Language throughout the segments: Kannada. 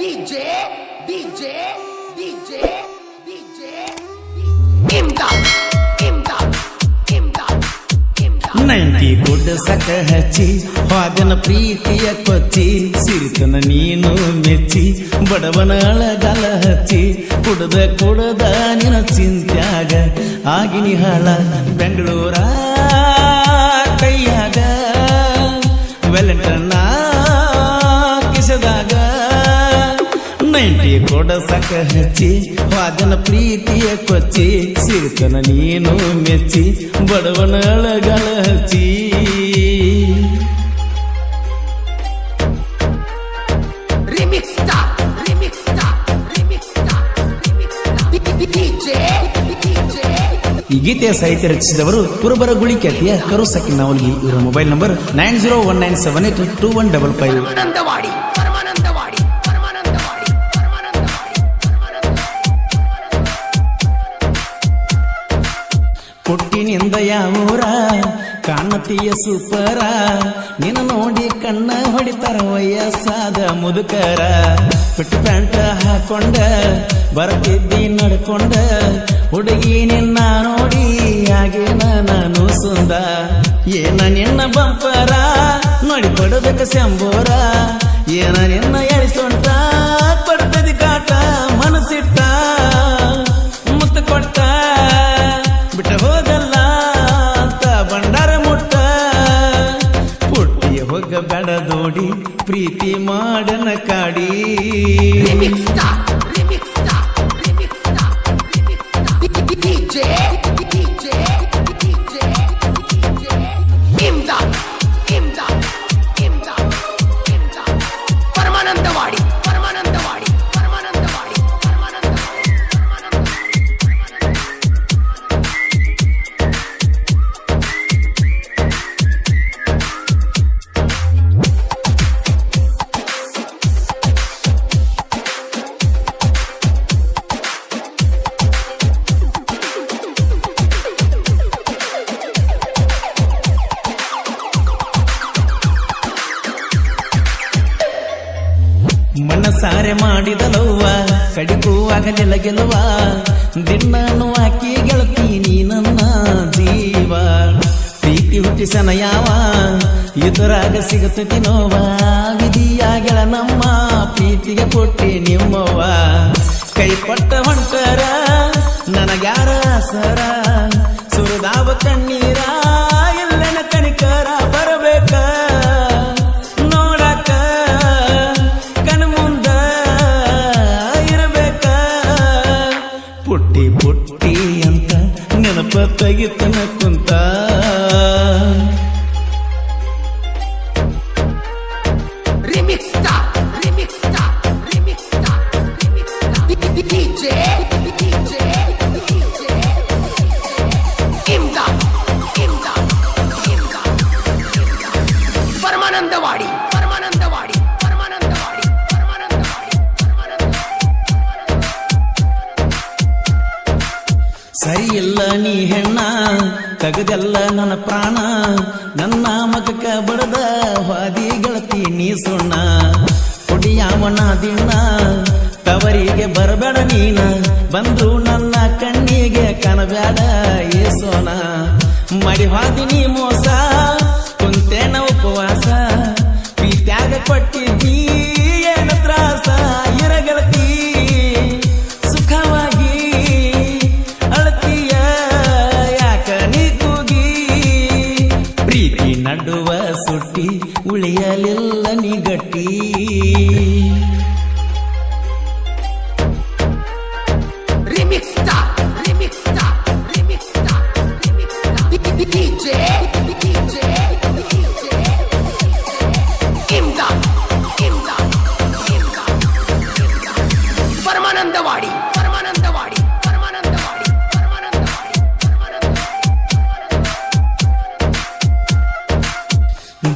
DJ, DJ, DJ, DJ, Imdad. Ninety ಗುಡ್ಡ ಸಕ ಹಚ್ಚಿ ಹಾಗನ ಪ್ರೀತಿಯ ಕೊಚ್ಚಿ ಸಿರಿತನ ನೀನು ಮೆಚ್ಚಿ ಬಡವನ ಅಳಗಲ ಹಚ್ಚಿ ಕುಡದ ಕುಡದ ನಿನ ಚಿಂತ್ಯಾಗ ಆಗಿನಿ ಹಾಳ ಬೆಂಗಳೂರ ಕೈಯಾಗ ವೆಲೆಂಟನ್ನ ನೈಂಟಿ ಕೊಡ ಸಕ ಹಚ್ಚಿ ವಾದನ ಪ್ರೀತಿಯ ಕೊಚ್ಚಿ ಸಿರಿತನ ನೀನು ಮೆಚ್ಚಿ ಬಡವನ ಅಳಗಳ ಹಚ್ಚಿ. ಈ ಗೀತೆಯ ಸಾಹಿತ್ಯ ರಚಿಸಿದವರು ಕುರುಬರ ಗುಳಿ ಖ್ಯಾತಿಯ ಕರು ಸಕಿನ್ ನಾವಲ್ಗಿ ಇವರ mobile number nine zero one nine seven eight two one double five. ಕೊಟ್ಟಿನಿಂದ ಯಾವೂರ ಕಾಣತಿಯ ಸೂಪರ. ನಿನ್ನ ನೋಡಿ ಕಣ್ಣ ಹೊಡಿತಾರ ವಯಸ್ಸಾದ ಮುದುಕರ. ಪಿಟ್ಟು ಪ್ಯಾಂಟ ಹಾಕೊಂಡ, ಬರತಿದ್ದಿ ನಡ್ಕೊಂಡ. ಹುಡುಗಿ ನಿನ್ನ ನೋಡಿ ಹಾಗೆ ನಾನು ಸುಂದ. ಏನ ನಿನ್ನ ಬಂಪರ, ನೋಡಿ ಕೊಡಬೇಕು ಶಂಬೋರ ಏನ ನಿನ್ನ ಎಳಿಸೊಂಟ ಪ್ರೀತಿ ಮಾಡನ ಕಾಡಿ. ಮನಸಾರೆ ಮಾಡಿದಲವ್ವ. ಆಗಲಿಲ್ಲ ಗೆಲುವ ದಿನ್ನನ್ನು ಹಾಕಿ ಗೆಳತೀನಿ ನನ್ನ ಜೀವ. ಪ್ರೀತಿ ಹುಟ್ಟಿಸನ ಯಾವ? ಇದರಾಗ ಸಿಗುತ್ತದೆ ನೋವ ವಿಧಿಯಾಗಳ ನಮ್ಮ ಪ್ರೀತಿಗೆ ಕೊಟ್ಟಿ ನಿಮ್ಮವ್ವ. ಕೈ ಕೊಟ್ಟ ಹೊಂಟರ, ನನಗ್ಯಾರ ಸರ. ಸುರದಾವ ಕಣ್ಣೀರ ಪುಟ್ಟಿ ಪುಟ್ಟಿ ಅಂತ ನೆನಪ ತೆಗಿತನ ಕುಂತ Remix star, remix star, ಸರಿ ಇಲ್ಲ ನೀ ಹೆಣ್ಣ, ತಗದೆಲ್ಲ ನನ್ನ ಪ್ರಾಣ. ನನ್ನ ಮಗಕ್ಕ ಬಡದ ಹಾದಿ ಗೆಳತಿ ನೀ ಸುಣ್ಣ. ಕುಡಿಯಾವಣ ದಿನ ತವರಿಗೆ ಬರಬೇಡ ನೀನ. ಬಂದು ನನ್ನ ಕಣ್ಣಿಗೆ ಕನಬೇಡ ಏಸೋಣ ಮಡಿ ಮೋಸ. ಸುಟ್ಟಿ ಉಳಿಯಲಿಲ್ಲ ನೀ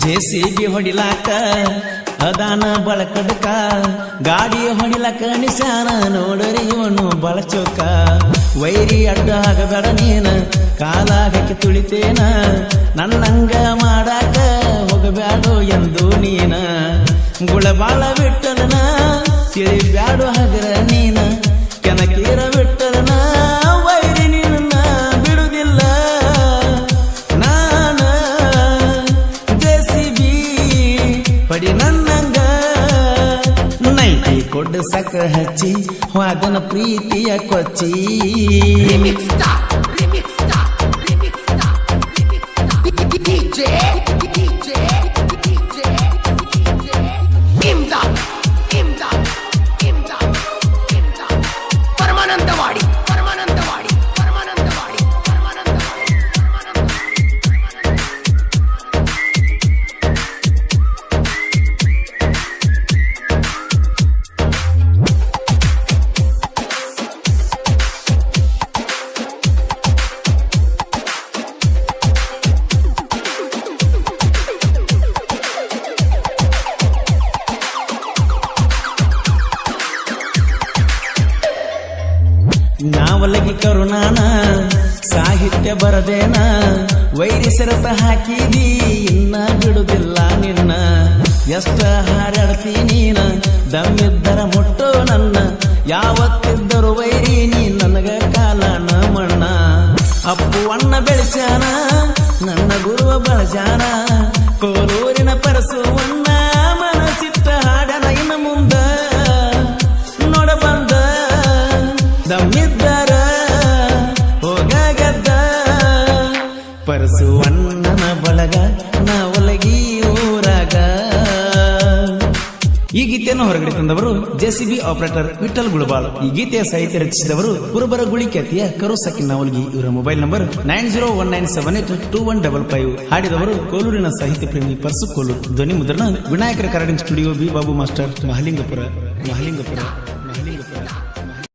ಜೆಸಿಬಿ ಹೊಡಿಲಾಕ, ಅದಾನ ಬಳಕಡ್ಕ ಗಾಡಿ ಹೊಡಿಲಕ ನಿಶಾನ ನೋಡರಿ ಇವನು ಬಳಚೋಕ. ವೈರಿ ಅಡ್ಡ ಆಗಬೇಡ ನೀನ, ಕಾಲಾಗಕ್ಕೆ ತುಳಿತೇನ, ನನ್ನಂಗ ಮಾಡಾಕ ಹೋಗಬೇಡ ಎಂದು ನೀನ. ಗುಳಬಾಳ ಬಿಟ್ಟದನ ತಿಳಿ ಹಗರ ಸಕ್ಕರ ಹಚ್ಚಿ ವಾದನ ಪ್ರೀತಿಯ ಕೊಚ್ಚಿ. ಕರುಣಾನ ಸಾಹಿತ್ಯ ಬರದೇನ, ವೈರಿ ಸರತ ಹಾಕಿದಿ, ಇನ್ನ ಬಿಡುದಿಲ್ಲ ನಿನ್ನ. ಎಷ್ಟ ಹಾರಾಡ್ತಿ ನೀನ, ದಮ್ಮಿದ್ದರ ಮುಟ್ಟೋ ನನ್ನ. ಯಾವತ್ತಿದ್ದರು ವೈರಿ ನೀ ನನಗ ಕಾಲನ ಮಣ್ಣ. ಅಪ್ಪು ಅಣ್ಣ ಬೆಳೆಸ್ಯಾನ, ನನ್ನ ಗುರುವ ಬಳಸ್ಯಾನ. ಪರಸುವಣ್ಣನ ಬಳಗ ನಾವಲಗಿ ಊರಾಗ. ಈ ಗೀತೆಯನ್ನು ಹೊರಗಡೆ ತಂದವರು ಜೆಸಿಬಿ ಆಪರೇಟರ್ ವಿಠಲ್ ಗುಳಬಾಳ್ ಈ ಗೀತೆಯ ಸಾಹಿತ್ಯ ರಚಿಸಿದವರು ಕುರುಬರ ಗುಳಿ ಖ್ಯಾತಿಯ ಕರುಸಕ್ಕಿ ನಾವಲ್ಗಿ. ಇವರ mobile number nine zero one nine seven eight two one double five. ಹಾಡಿದವರು ಕೋಲೂರಿನ ಸಾಹಿತ್ಯ ಪ್ರೇಮಿ ಪರ್ಸು ಕೋಲೂರು. ಧ್ವನಿ ಮುದ್ರಣ, ವಿನಾಯಕರ recording studio B Babu master, Mahalingapur Mahalingapur.